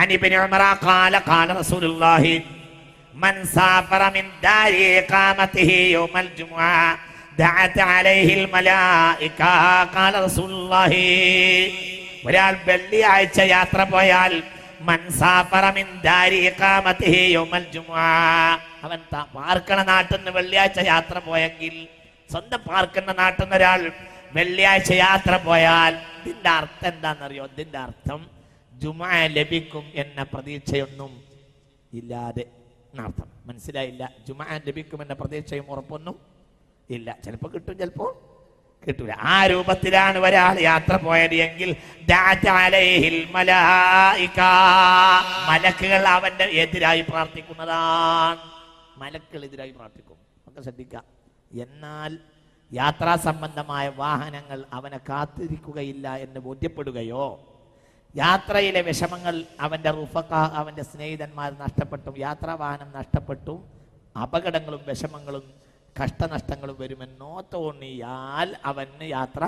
عن ابن عمر قال قال رسول الله من سافر من دار إقامته يوم الجمعة دعت عليه الملائكة قال رسول الله ഒരാൾ വെള്ളിയാഴ്ച യാത്ര പോയാൽ മൻസാഫറ മിൻ ദാരി ഇഖാമത്തിഹി യൗമൽ ജുമുഅ അവൻ ത- പാർക്കണ നാട്ടിൽ നിന്ന് വെള്ളിയാഴ്ച യാത്ര പോയെങ്കിൽ സ്വന്തം പാർക്കുന്ന നാട്ടിൽ നിന്ന് ഒരാൾ വെള്ളിയാഴ്ച യാത്ര പോയാൽ ഇതിന്റെ അർത്ഥം എന്താണെന്നറിയോ ഇതിന്റെ അർത്ഥം ജുമുഅ ലഭിക്കും എന്ന പ്രതീക്ഷയൊന്നും ഇല്ലാതെ എന്നർത്ഥം. മനസ്സിലായില്ല? ജുമാ ലഭിക്കും എന്ന പ്രതീക്ഷയും ഉറപ്പൊന്നും ഇല്ല. ചിലപ്പോൾ കിട്ടും ചിലപ്പോൾ കിട്ടൂല. ആ രൂപത്തിലാണ് ഒരാൾ യാത്ര പോയത് എങ്കിൽ. മലക്കുകൾ അവന്റെ എതിരായി പ്രാർത്ഥിക്കുന്നതാണ്. മലക്കുകൾ എതിരായി പ്രാർത്ഥിക്കും. ഒക്കെ ശ്രദ്ധിക്കാം എന്നാൽ യാത്രാ സംബന്ധമായ വാഹനങ്ങൾ അവനെ കാത്തിരിക്കുകയില്ല എന്ന് ബോധ്യപ്പെടുകയോ യാത്രയിലെ വിഷമങ്ങൾ അവന്റെ റുഫക്ക അവന്റെ സ്നേഹിതന്മാർ നഷ്ടപ്പെട്ടും യാത്രാവാഹനം നഷ്ടപ്പെട്ടു അപകടങ്ങളും വിഷമങ്ങളും കഷ്ടനഷ്ടങ്ങളും വരുമെന്നോ തോന്നിയാൽ അവന് യാത്ര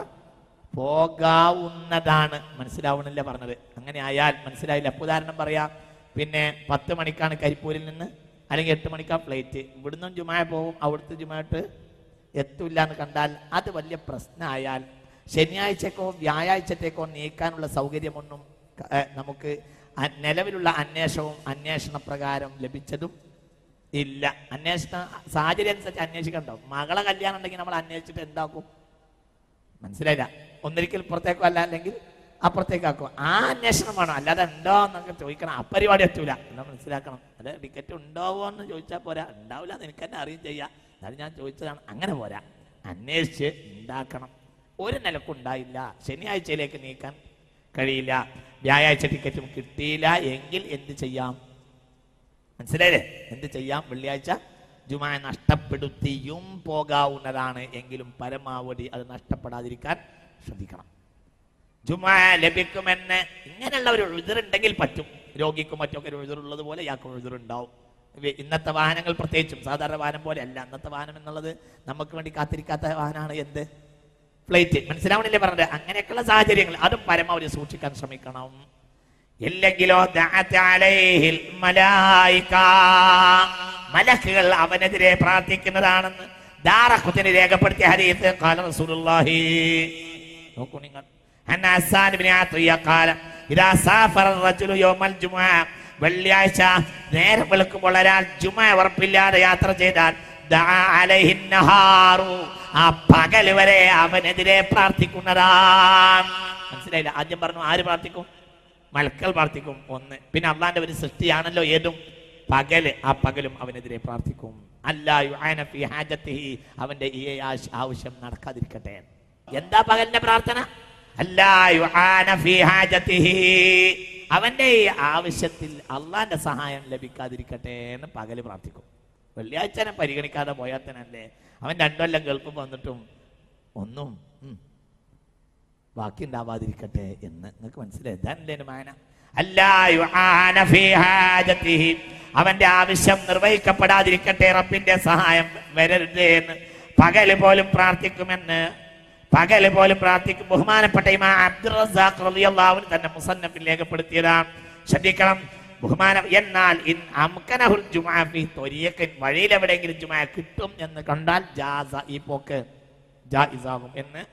പോകാവുന്നതാണ്. മനസ്സിലാവണില്ല പറഞ്ഞത്. അങ്ങനെ ആയാൽ മനസ്സിലായില്ല ഉദാഹരണം പറയാം. പിന്നെ പത്ത് മണിക്കാണ് കരിപ്പൂരിൽ നിന്ന് അല്ലെങ്കിൽ എട്ട് മണിക്കാണ് ഫ്ലൈറ്റ്. ഇവിടുന്നും ജുമായ പോകും അവിടുത്തെ ജുമായിട്ട് എത്തില്ല എന്ന് കണ്ടാൽ അത് വലിയ പ്രശ്നമായാൽ ശനിയാഴ്ചക്കോ വ്യാഴാഴ്ചത്തേക്കോ നീക്കാനുള്ള സൗകര്യമൊന്നും നമുക്ക് നിലവിലുള്ള അന്വേഷണവും അന്വേഷണ പ്രകാരം ലഭിച്ചതും ഇല്ല. അന്വേഷണ സാഹചര്യം അനുസരിച്ച് അന്വേഷിക്കണ്ടോ? മകളെ കല്യാണം ഉണ്ടെങ്കിൽ നമ്മൾ അന്വേഷിച്ചിട്ട് എന്താക്കും? മനസ്സിലായില്ല. ഒന്നിരിക്കൽ പുറത്തേക്കോ അല്ല അല്ലെങ്കിൽ അപ്പുറത്തേക്കാക്കും. ആ അന്വേഷണം വേണം. അല്ലാതെ ഉണ്ടോ എന്നൊക്കെ ചോദിക്കണം. അപ്പരിപാടി എത്തൂല. എന്താ മനസ്സിലാക്കണം. അല്ലെ ടിക്കറ്റ് ഉണ്ടാവോ എന്ന് ചോദിച്ചാൽ പോരാ. ഉണ്ടാവില്ല എന്ന് എനിക്ക് തന്നെ അറിയും ചെയ്യാം. എന്നാലും ഞാൻ ചോദിച്ചതാണ് അങ്ങനെ പോരാ. അന്വേഷിച്ച് ഉണ്ടാക്കണം. ഒരു നിലക്കുണ്ടായില്ല ശനിയാഴ്ചയിലേക്ക് നീക്കാൻ കഴിയില്ല. വ്യാഴാഴ്ച ടിക്കറ്റും കിട്ടിയില്ല. എങ്കിൽ എന്ത് ചെയ്യാം? മനസ്സിലായില്ലേ? എന്ത് ചെയ്യാം? വെള്ളിയാഴ്ച ജുമാ നഷ്ടപ്പെടുത്തിയും പോകാവുന്നതാണ്. എങ്കിലും പരമാവധി അത് നഷ്ടപ്പെടാതിരിക്കാൻ ശ്രദ്ധിക്കണം. ജുമാ ലഭിക്കുമെന്ന് ഇങ്ങനെയുള്ള ഒരു ഉഴുതറുണ്ടെങ്കിൽ പറ്റും. രോഗിക്കും മറ്റൊക്കെ ഒരു ഉഴുതറുള്ളത് പോലെ ഇയാൾക്കും ഉഴുതറുണ്ടാവും ഇന്നത്തെ വാഹനങ്ങൾ പ്രത്യേകിച്ചും സാധാരണ വാഹനം പോലെ അല്ല ഇന്നത്തെ വാഹനം എന്നുള്ളത് നമുക്ക് വേണ്ടി കാത്തിരിക്കാത്ത വാഹനമാണ്. എന്ത്? ഫ്ലൈറ്റ് മനസ്സിലാവണില്ലേ പറഞ്ഞത്? അങ്ങനെയൊക്കെയുള്ള സാഹചര്യങ്ങൾ. അതും പരമാവധി സൂക്ഷിക്കാൻ ശ്രമിക്കണം. ഇല്ലെങ്കിലോ. മലക്കുകൾ അവനെതിരെ പ്രാർത്ഥിക്കുന്നതാണെന്ന് ദാറഖുത്തിന് രേഖപ്പെടുത്തിയ ഖാല റസൂലുള്ളാഹി. നോക്കൂ നിങ്ങൾ. വെള്ളിയാഴ്ച നേരം വെളുക്കുമ്പോൾ ഒരാൾ ജുമ ഉറപ്പില്ലാതെ യാത്ര ചെയ്താൽ ആ പകൽ വരെ അവനെതിരെ പ്രാർത്ഥിക്കുന്നതാണ് മനസ്സിലായില്ല? ആദ്യം പറഞ്ഞു ആര് പ്രാർത്ഥിക്കും? മലക്കൾ പ്രാർത്ഥിക്കും ഒന്ന്. പിന്നെ അള്ളാന്റെ ഒരു സൃഷ്ടിയാണല്ലോ ഏതും. പകൽ ആ പകലും അവനെതിരെ പ്രാർത്ഥിക്കും. അവന്റെ ഈ ആവശ്യം നടക്കാതിരിക്കട്ടെ. എന്താ പകലിന്റെ പ്രാർത്ഥന? അവന്റെ ഈ ആവശ്യത്തിൽ അള്ളാന്റെ സഹായം ലഭിക്കാതിരിക്കട്ടെ എന്ന് പകൽ പ്രാർത്ഥിക്കും. വെള്ളിയാഴ്ചനെ പരിഗണിക്കാതെ അല്ലേ അവൻ രണ്ടുകൊല്ലം ഗൾഫ് വന്നിട്ടും ഒന്നും ബാക്കി ഉണ്ടാവാതിരിക്കട്ടെ എന്ന്. നിങ്ങൾക്ക് മനസ്സിലായി? ഇതാണല്ലേ മാന. അവന്റെ ആവശ്യം നിർവഹിക്കപ്പെടാതിരിക്കട്ടെ റബ്ബിന്റെ സഹായം വരരുതേ എന്ന്. പകൽ പോലും പ്രാർത്ഥിക്കുമെന്ന്. പകൽ പോലും പ്രാർത്ഥിക്കും. ബഹുമാനപ്പെട്ട ഇമാ അബ്ദുൾ റസാഖ് റളിയല്ലാഹു തന്നെ മുസന്നഫിൽ രേഖപ്പെടുത്തിയതാണ്. ശ്രദ്ധിക്കണം. ബഹുമാനം എന്നാൽ ഇൻ അംകനഹുൽ ജുമാഫി തൊരിയക്കൻ വഴിയിൽ എവിടെയെങ്കിലും ജുമാ കിട്ടും എന്ന് കണ്ടാൽ ജാസ ഈ പോക്ക് ജായിസാകും എന്ന്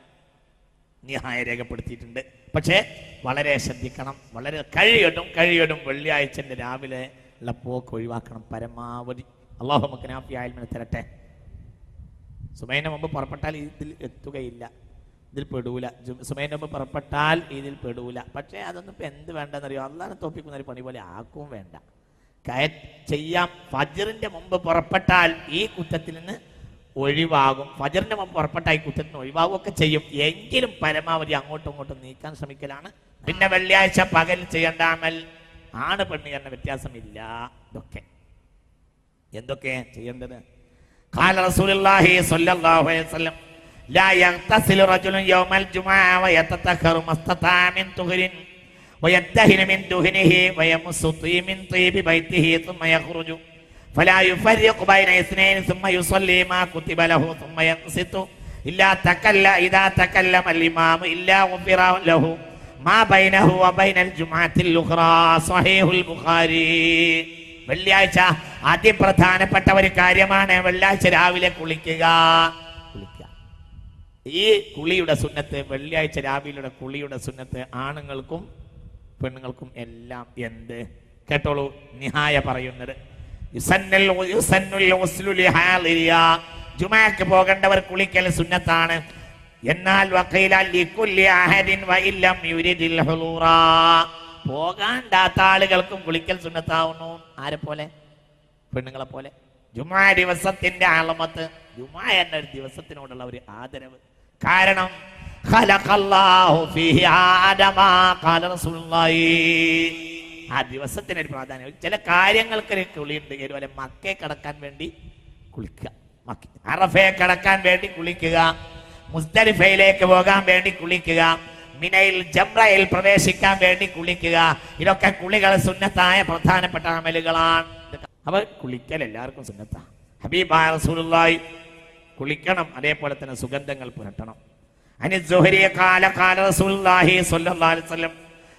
നിഹായ രേഖപ്പെടുത്തിയിട്ടുണ്ട്. പക്ഷേ വളരെ ശ്രദ്ധിക്കണം വളരെ കഴിയടും കഴിയടും വെള്ളിയാഴ്ചന്റെ രാവിലെ ഉള്ള പോക്ക് ഒഴിവാക്കണം. പരമാവധി. അള്ളാഹു നമുക്ക് ആയാലും തരട്ടെ. സുമൈന മുമ്പ് പുറപ്പെട്ടാൽ ഇതിൽ എത്തുകയില്ല. ഇതിൽ പെടൂല. സുമേനൊമ്പ് പുറപ്പെട്ടാൽ ഇതിൽ പെടൂല. പക്ഷേ അതൊന്നും ഇപ്പം എന്ത് വേണ്ടെന്നറിയോ? അള്ളാഹ് തോപ്പിക്കുന്ന ഒരു പണി പോലെ ആക്കും വേണ്ട. കയ ചെയ്യാം. ഫജറിന്റെ മുമ്പ് പുറപ്പെട്ടാൽ ഈ കുറ്റത്തിൽ നിന്ന് ഒഴിവാകും. ഫജറിന്റെ മുമ്പ് പുറപ്പെട്ടാൽ ഈ കുറ്റത്തിന് നിന്ന് ഒഴിവാകുകയൊക്കെ ചെയ്യും. എങ്കിലും പരമാവധി അങ്ങോട്ടും ഇങ്ങോട്ടും നീക്കാൻ ശ്രമിക്കലാണ്. പിന്നെ വെള്ളിയാഴ്ച പകൽ ചെയ്യേണ്ട അമൽ. ആണ് പെണ്ണ് എന്ന വ്യത്യാസമില്ല. ഇതൊക്കെ. എന്തൊക്കെ ചെയ്യേണ്ടത്? കാല റസൂലുള്ളാഹി സ്വല്ലല്ലാഹു അലൈഹി വസല്ലം لا يغتسل رجل يوم الجمعة ويتطهر ما استطاع من طهر ويدهن من دهنه ويمس طيب من طيب بيته ثم يخرج فلا يفرق بين اثنين ثم يصلي ما كتب له ثم ينصت إلا تكل إذا تكلم الإمام إلا غفر له മാ ബൈനഹു വബൈനൽ ജുമാത്തിൽ ഉഖ്റാ സ്വഹീഹുൽ ബുഖാരി വെള്ളിയാഴ്ച അതിപ്രധാനപ്പെട്ട ഒരു കാര്യമാണ് വെള്ളിയാഴ്ച രാവിലെ കുളിക്കുക കുളിക്കുക ഈ കുളിയുടെ സുന്നത്ത് വെള്ളിയാഴ്ച രാവിലെയുടെ കുളിയുടെ സുന്നത്ത് ആണുങ്ങൾക്കും പെണ്ണുങ്ങൾക്കും എല്ലാം എന്ത്? കേട്ടോളൂ നിഹായ പറയുന്നത്. ജുമാക്ക് പോകേണ്ടവർ കുളിക്കൽ സുന്നത്താണ്. എന്നാൽ പോകാണ്ടാത്ത ആളുകൾക്കും കുളിക്കൽ സുന്നത്താവുന്നു. ആരെ പോലെ? പെണ്ണുങ്ങളെ പോലെ. ജുമാ ദിവസത്തിന്റെ അളമത്ത് ജുമാ എന്ന ഒരു ദിവസത്തിനോടുള്ള ഒരു ആദരവ്. കാരണം. ആ ദിവസത്തിന് ഒരു പ്രാധാന്യം. ചില കാര്യങ്ങൾക്ക് കുളിയുണ്ട്. ഇതുപോലെ മക്കെ കടക്കാൻ വേണ്ടി കുളിക്കുക. അറഫയെ കടക്കാൻ വേണ്ടി കുളിക്കുക. മുസ്തലിഫയിലേക്ക് പോകാൻ വേണ്ടി കുളിക്കുക. മിനയിൽ ജംറയിൽ പ്രവേശിക്കാൻ വേണ്ടി കുളിക്കുക. ഇതൊക്കെ കുളികൾ സുന്നത്തായ പ്രധാനപ്പെട്ട അമലുകളാണ്. അവ കുളിക്കൽ എല്ലാവർക്കും സുന്നത്താണ് ഹബീബ് റസൂലുള്ളാഹി കുളിക്കണം അതേപോലെ തന്നെ സുഗന്ധങ്ങൾ പുരട്ടണം. സ്വല്ലല്ലാഹു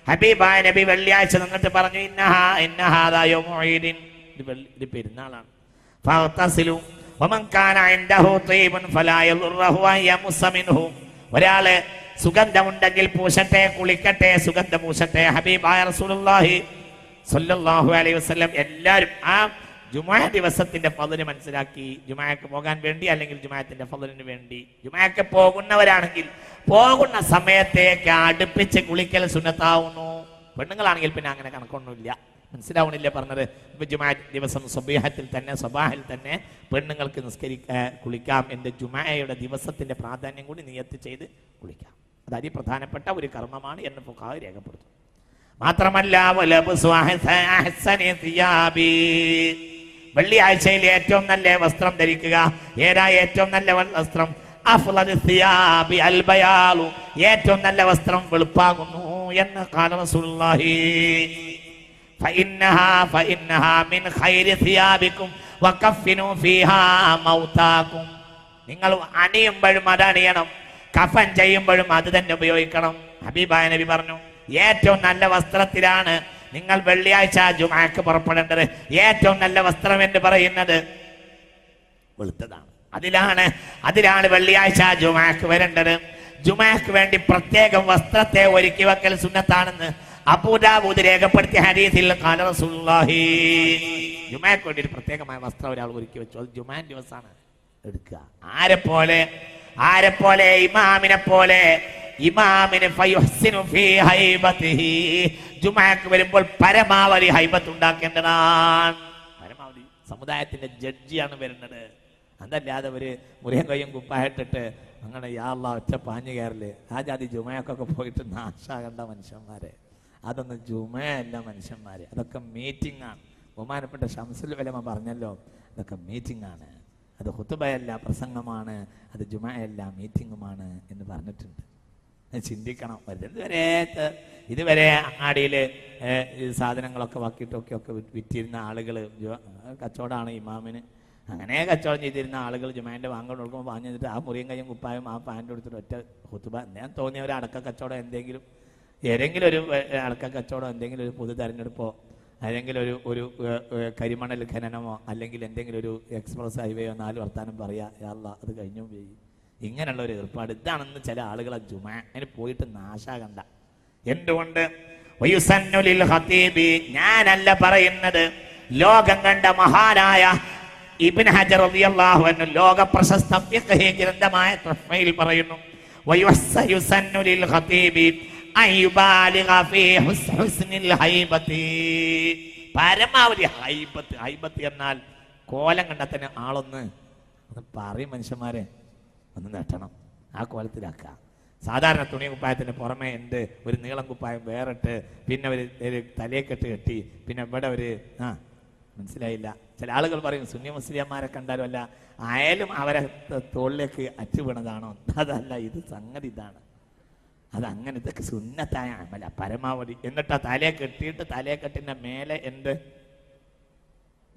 ഹബീബായ നബി വെള്ളിയാഴ്ച നിന്നിട്ട് പറഞ്ഞു ഇന്നഹാ ഇന്നഹാദാ യൗമുഈദിൻ. ഇത് പെരുന്നാളാണ്. ഒരാൾ സുഗന്ധമുണ്ടെങ്കിൽ പൂശട്ടെ കുളിക്കട്ടെ സുഗന്ധം പൂശട്ടെ. ഹബീബായ റസൂലുള്ളാഹി സല്ലല്ലാഹു അലൈഹി വസല്ലം എല്ലാവരും ആ ജുമാ ദിവസത്തിന്റെ ഫലന് മനസ്സിലാക്കി ജുമാക്ക് പോകാൻ വേണ്ടി അല്ലെങ്കിൽ ജുമാത്തിന്റെ ഫضലിന് വേണ്ടി. ജുമാക്ക് പോകുന്നവരാണെങ്കിൽ പോകുന്ന സമയത്തേക്ക് അടുപ്പിച്ച് കുളിക്കൽ സുന്നത്താവുന്നു. പെണ്ണുങ്ങളാണെങ്കിൽ പിന്നെ അങ്ങനെ കണക്കൊന്നുമില്ല. മനസ്സിലാവണില്ല പറഞ്ഞത്? ഇപ്പൊ ജുമാ ദിവസം സ്വബീഹത്തിൽ തന്നെ സ്വബാഹിൽ തന്നെ പെണ്ണുങ്ങൾക്ക് നിസ്കരിക്കാൻ കുളിക്കാം. എന്റെ ജുമായയുടെ ദിവസത്തിന്റെ പ്രാധാന്യം കൂടി നിയത്ത് ചെയ്ത് കുളിക്കാം. അത് അതിപ്രധാനപ്പെട്ട ഒരു കർമ്മമാണ് എന്ന് ഫുഖാഹ് രേഖപ്പെടുത്തും മാത്രമല്ല വെള്ളിയാഴ്ചയിൽ ഏറ്റവും നല്ല വസ്ത്രം ധരിക്കുക. ഏതാ ഏറ്റവും നല്ല വസ്ത്രം? ഏറ്റവും നല്ല വസ്ത്രം വെളുപ്പാകുന്നു എന്ന് കാലം നിങ്ങൾ അണിയുമ്പോഴും അത് അണിയണം. കഫൻ ചെയ്യുമ്പോഴും അത് തന്നെ ഉപയോഗിക്കണം. ഹബീബായ നബി പറഞ്ഞു ഏറ്റവും നല്ല വസ്ത്രത്തിലാണ് നിങ്ങൾ വെള്ളിയാഴ്ച ജുമാക്ക് പുറപ്പെടേണ്ടത് ഏറ്റവും നല്ല വസ്ത്രം എന്ന് പറയുന്നത് വെളുത്തതാണ്. അതിലാണ് അതിലാണ് വെള്ളിയാഴ്ച ജുമാക്ക് വരേണ്ടത്. ജുമാക്ക് വേണ്ടി പ്രത്യേകം വസ്ത്രത്തെ ഒരുക്കി വെക്കൽ സുന്നത്താണെന്ന് അബൂദാബൂദ് രേഖപ്പെടുത്തിയ ഹരീസിൽ ജുമാക്ക് വേണ്ടി ഒരു പ്രത്യേകമായ വസ്ത്രം ഒരാൾ ഒരുക്കി വെച്ചു. അത് ജുമാൻ ദിവസമാണ്. എടുക്കുക. ആരെ പോലെ ആരെ പോലെ ഇമാമിനെ പോലെ ഇമാമിന് ജുമാക്ക് വരുമ്പോൾ പരമാവധി ഹൈബത്ത് ഉണ്ടാക്കേണ്ടതാണ്. പരമാവധി സമുദായത്തിന്റെ ജഡ്ജിയാണ് വരുന്നത്. അതല്ലാതെ ഒരു മുറിയും കയ്യും കുപ്പായിട്ടിട്ട് അങ്ങനെ യാള്ള ഒറ്റ പാഞ്ഞു കയറൽ. ആ ജാതി ജുമയൊക്കെ പോയിട്ട് നാശാകേണ്ട മനുഷ്യന്മാരെ. അതൊന്നും ജുമയല്ല മനുഷ്യന്മാരെ. അതൊക്കെ മീറ്റിംഗ് ആണ്. ബഹുമാനപ്പെട്ട ഷംസുൽ വലമ പറഞ്ഞല്ലോ അതൊക്കെ മീറ്റിംഗ് ആണ്. അത് ഹുത്തുബയല്ല പ്രസംഗമാണ്. അത് ജുമയല്ല മീറ്റിംഗുമാണ് എന്ന് പറഞ്ഞിട്ടുണ്ട്. ചിന്തിക്കണം. ഇതുവരെ ഇതുവരെ അങ്ങാടിയിൽ സാധനങ്ങളൊക്കെ വാക്കിയിട്ടൊക്കെ ഒക്കെ വിറ്റിരുന്ന ആളുകൾ കച്ചവടമാണ് ഇമാമിന്. അങ്ങനെ കച്ചവടം ചെയ്തിരുന്ന ആളുകൾ ജുമാന്റെ വാങ്ങാൻ കൊടുക്കുമ്പോൾ വാങ്ങി തന്നിട്ട് ആ മുറിയും കയ്യും കുപ്പായും ആ പാന്റ് എടുത്തിട്ട് ഒറ്റ കുത്തുപ ഞാൻ തോന്നിയ ഒരു അടക്ക കച്ചവടം എന്തെങ്കിലും ഏതെങ്കിലും ഒരു അടക്ക കച്ചവടം എന്തെങ്കിലും ഒരു പൊതു തെരഞ്ഞെടുപ്പോ അല്ലെങ്കിൽ ഒരു ഒരു കരിമണൽ ഖനനമോ അല്ലെങ്കിൽ എന്തെങ്കിലും ഒരു എക്സ്പ്രസ് ഹൈവേയോ നാല് വർത്താനം പറയാ അത് കഴിഞ്ഞു പോയി ഇങ്ങനെയുള്ള ഒരു ഏർപ്പാട്. ഇതാണെന്ന് ചില ആളുകളെ ജുമാന് പോയിട്ട് നാശാകണ്ട. എന്തുകൊണ്ട്? ഞാനല്ല പറയുന്നത്. ലോകം കണ്ട മഹാനായ ഇബിൻ ഹജർ റളിയല്ലാഹു അൻഹു ലോക പ്രശസ്ത ഫിഖ്ഹി ഗ്രന്ഥമായ തുഹ്ഫയിൽ പറയുന്നു. വയുസ്സ ലിൽ ഖതീബി അൻ ഫീ ഹുസ്- ഹുസ്നിൽ ഹൈബതി പരമാവധി ഹൈബത്ത് ഹൈബത്ത് എന്നാൽ കോലം കണ്ടാൽ തന്നെ ആളൊന്ന് ഒന്ന് പറയും മനുഷ്യന്മാരെ. ഒന്ന് നെട്ടണം. ആ കോലത്തിലാക്കുക. സാധാരണ തുണി കുപ്പായത്തിന് പുറമെ എന്ത്? ഒരു നീളം കുപ്പായം വേറിട്ട് പിന്നെ ഒരു ഒരു തലയെക്കെട്ട് കെട്ടി പിന്നെ ഇവിടെ ഒരു ആ മനസ്സിലായില്ല. ചില ആളുകൾ പറയും സുന്നി മുസ്ലിംമാരെ കണ്ടാലും അല്ല ആയാലും അവരെ തോളിലേക്ക് അച്ചുവിണതാണോ അതല്ല ഇത് സംഗതി ഇതാണ്. അത് അങ്ങനെ ഇതൊക്കെ സുന്നത്തായ അമല പരമാവധി. എന്നിട്ട് ആ തലയെ കെട്ടിയിട്ട് തലയെ കെട്ടിന്റെ മേലെ എന്ത്?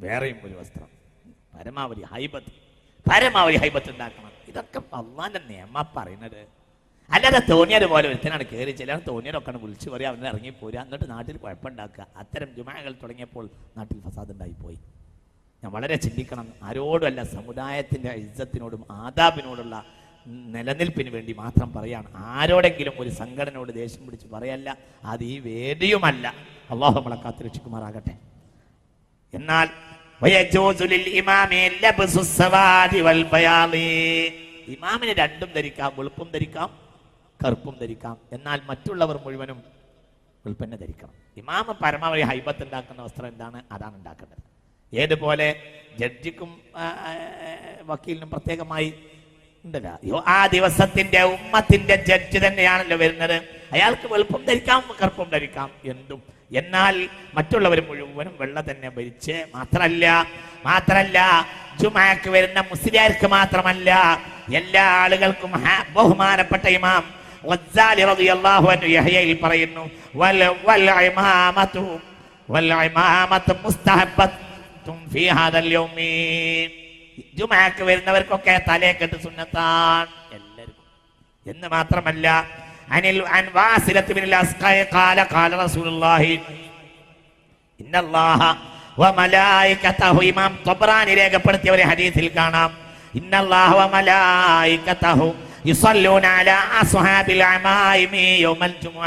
വേറെയും ഒരു വസ്ത്രം. പരമാവധി ഹൈബത്ത്. പരമാവധി ഹൈബത്ത് ഉണ്ടാക്കണം. ഇതൊക്കെ അള്ളാന്റെ നിയമ പറയുന്നത്. അല്ലാതെ തോന്നിയത് പോലെ ഒരുത്തനാണ് കയറി ചില തോന്നിയതൊക്കെ വിളിച്ചു പറയാം അവനെ ഇറങ്ങി പോരുക. എന്നിട്ട് നാട്ടിൽ കുഴപ്പമുണ്ടാക്കുക. അത്തരം ജുമാകൾ തുടങ്ങിയപ്പോൾ നാട്ടിൽ ഫസാദ് ഉണ്ടായിപ്പോയി ഞാൻ വളരെ ചിന്തിക്കണം. ആരോടുമല്ല സമുദായത്തിന്റെ ഇജ്ജത്തിനോടും ആദാബിനോടുള്ള നിലനിൽപ്പിന് വേണ്ടി മാത്രം പറയാണ്. ആരോടെങ്കിലും ഒരു സംഘടനയോട് ദേഷ്യം പിടിച്ച് പറയല്ല. അത് ഈ വേദിയുമല്ല. അള്ളാഹു നമ്മളെ കാത്തുരക്ഷിക്കുമാറാകട്ടെ. എന്നാൽ ഇമാമിന് രണ്ടും ധരിക്കാം വെളുപ്പും ധരിക്കാം കറുപ്പും ധരിക്കാം. എന്നാൽ മറ്റുള്ളവർ മുഴുവനും വെളുപ്പന്നെ ധരിക്കണം. ഇമാമ പരമാവധി ഹൈബത്ത് ഉണ്ടാക്കുന്ന വസ്ത്രം എന്താണ്? അതാണ് ഉണ്ടാക്കേണ്ടത്. ഏതുപോലെ ജഡ്ജിക്കും വക്കീലിനും പ്രത്യേകമായി ഉണ്ടല്ലോ. ആ ദിവസത്തിന്റെ ഉമ്മത്തിന്റെ ജഡ്ജ് തന്നെയാണല്ലോ വരുന്നത്. അയാൾക്ക് വെളുപ്പം ധരിക്കാം കറുപ്പും ധരിക്കാം. എന്തും എന്നാൽ മറ്റുള്ളവർ മുഴുവനും വെള്ള തന്നെ ഭരിച്ച് മാത്രല്ല മാത്രല്ല ജുമാക്ക് വരുന്ന മുസ്ലിയാർക്ക് മാത്രമല്ല എല്ലാ ആളുകൾക്കും ബഹുമാനപ്പെട്ട ഇമാം പറയുന്നു ജുമാക്ക് വരുന്നവർക്കൊക്കെ തലയെക്കെട്ട് സുന്നത്താണ് എല്ലാവർക്കും. എന്ന് മാത്രമല്ല അനിൽ അൻ വാസിലത്ത് ബിൻ അസ്ഖായ ഖാല ഖാല റസൂലുള്ളാഹി. ഇന്നല്ലാഹ വമലായികതഹു ഇമാം തബ്രാനി രേഖപ്പെടുത്തിയ ഒരു ഹദീസിൽ കാണാം. ഇന്നല്ലാഹ വമലായികതഹു യുസല്ലൂന അലാ അസ്ഹാബിൽ അമായിമി യൗമൽ ജുമുഅ.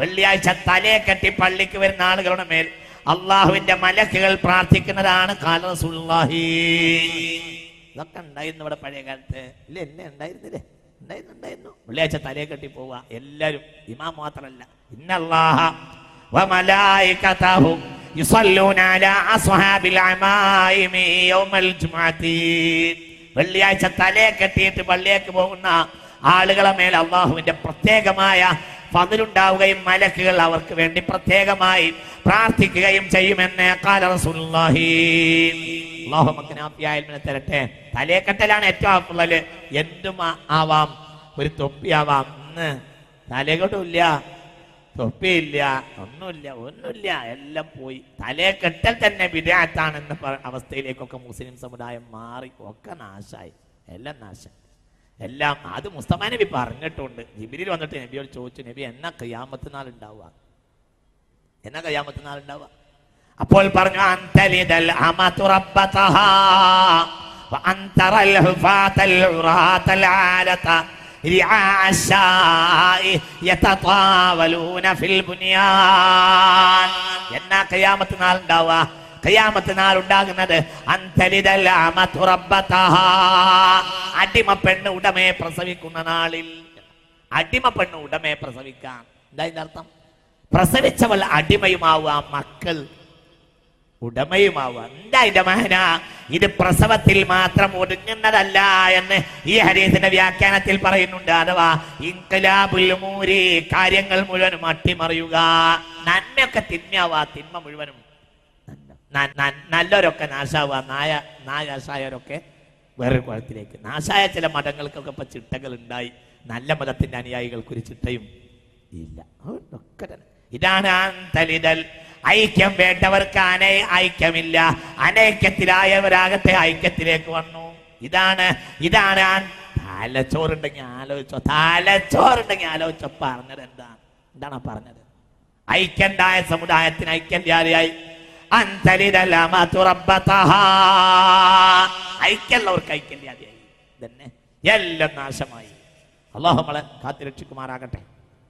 വെള്ളിയാഴ്ച തലയെ കെട്ടി പള്ളിക്ക് വരുന്ന ആളുകളുടെ മേൽ അള്ളാഹുവിന്റെ മലക്കുകൾ പ്രാർത്ഥിക്കുന്നതാണ് കാല റസൂലുള്ളാഹി. ഇതൊക്കെ ഉണ്ടായിരുന്നു ഇവിടെ പഴയ കാലത്ത് ഇല്ല എന്നെ ഉണ്ടായിരുന്നില്ലേ? ഉണ്ടായിരുന്നു ഉണ്ടായിരുന്നു വെള്ളിയാഴ്ച തലയെ കെട്ടി പോവുക. എല്ലാവരും ഇമാം മാത്രമല്ല. വെള്ളിയാഴ്ച തലയെ കെട്ടിയിട്ട് പള്ളിയേക്ക് പോകുന്ന ആളുകളെ മേൽ അള്ളാഹുവിന്റെ പ്രത്യേകമായ പതിലുണ്ടാവുകയും മലക്കുകൾ അവർക്ക് വേണ്ടി പ്രത്യേകമായി പ്രാർത്ഥിക്കുകയും ചെയ്യുമെന്ന് കാല റസൂലുള്ളാഹി. അള്ളാഹു നമുക്ക് നാഫിയായ തരട്ടെ. തലേക്കെട്ടലാണ് ഏറ്റവും ആപ്പുള്ളത് എന്തും ആവാം. ഒരു തൊപ്പിയാവാം. ഇന്ന് തലകെട്ടില്ല തൊപ്പിയില്ല ഒന്നുമില്ല ഒന്നുമില്ല. എല്ലാം പോയി. തലേക്കെട്ടൽ തന്നെ തന്നെ വിരാറ്റാണെന്ന അവസ്ഥയിലേക്കൊക്കെ മുസ്ലിം സമുദായം മാറി. ഒക്കെ നാശായി. എല്ലാം നാശം. എല്ലാം അത് മുസ്തഫ നബി പറഞ്ഞിട്ടുണ്ട്. ജിബിരിൽ വന്നിട്ട് നബിയോട് ചോദിച്ചു നബി എന്നാ കയ്യാമത്തനാൾ ഉണ്ടാവുക? എന്നാ കയ്യാമത്തനാൾ ഉണ്ടാവുക? അപ്പോൾ പറഞ്ഞു അന്തലിദൽ അമതു റബ്ബതഹാ വഅന്തറൽ ഹുഫാതൽ ഉറാതൽ ആലത رعاء الشاء يتطاولون في البنيان എന്നാ കയ്യാമത്ത് നാൾ ഉണ്ടാവുക കയ്യാമത്ത് നാൾ ഉണ്ടാകുന്നത് അന്തലിദൽ അമതു റബ്ബതഹാ അടിമ പെണ്ണ് ഉടമയെ പ്രസവിക്കുന്ന നാളിൽ അടിമ പെണ്ണ് ഉടമയെ പ്രസവിക്കാൻ എന്താ ഇതിന്റെ അർത്ഥം പ്രസവിച്ചവൾ അടിമയുമാവുക മക്കൾ ഉടമയുമാവുക എന്താ ഇതിന്റെ മഹന ഇത് പ്രസവത്തിൽ മാത്രം ഒതുങ്ങുന്നതല്ല എന്ന് ഈ ഹരീസിന്റെ വ്യാഖ്യാനത്തിൽ പറയുന്നുണ്ട്. അഥവാ ഇൻകലാബുൽ മൂരി കാര്യങ്ങൾ മുഴുവനും അട്ടിമറിയുക. നന്മയൊക്കെ തിന്മയാവാ തിന്മ മുഴുവനും. നല്ലവരൊക്കെ നാശാവുക. നായ നായാശായവരൊക്കെ വേറൊരു കുളത്തിലേക്ക്. നാശായ ചില മതങ്ങൾക്കൊക്കെ ഇപ്പൊ ചിട്ടകൾ ഉണ്ടായി നല്ല മതത്തിന്റെ അനുയായികൾക്ക് ഒരു ചിട്ടയും ഇല്ല. ഇതാണ് ആന്തലിതൽ ഐക്യം വേണ്ടവർക്ക് അന ഐക്യമില്ല. അനൈക്യത്തിലായവരാകത്തെ ഐക്യത്തിലേക്ക് വന്നു. ഇതാണ് ഇതാണ് ആ തലച്ചോറുണ്ടെങ്കിൽ ആലോചിച്ചോ തലച്ചോറുണ്ടെങ്കിൽ ആലോചിച്ചോ. പറഞ്ഞത് എന്താണ്? എന്താണ് പറഞ്ഞത്? ഐക്യണ്ടായ സമുദായത്തിന് ഐക്യല്ലാതെയായി ഐക്യമുള്ളവർക്ക് ഐക്യല്ലാതെയായി തന്നെ എല്ലാം നാശമായി. അള്ളാഹു നമ്മളെ കാത്തിരക്ഷിക്കുമാറാകട്ടെ.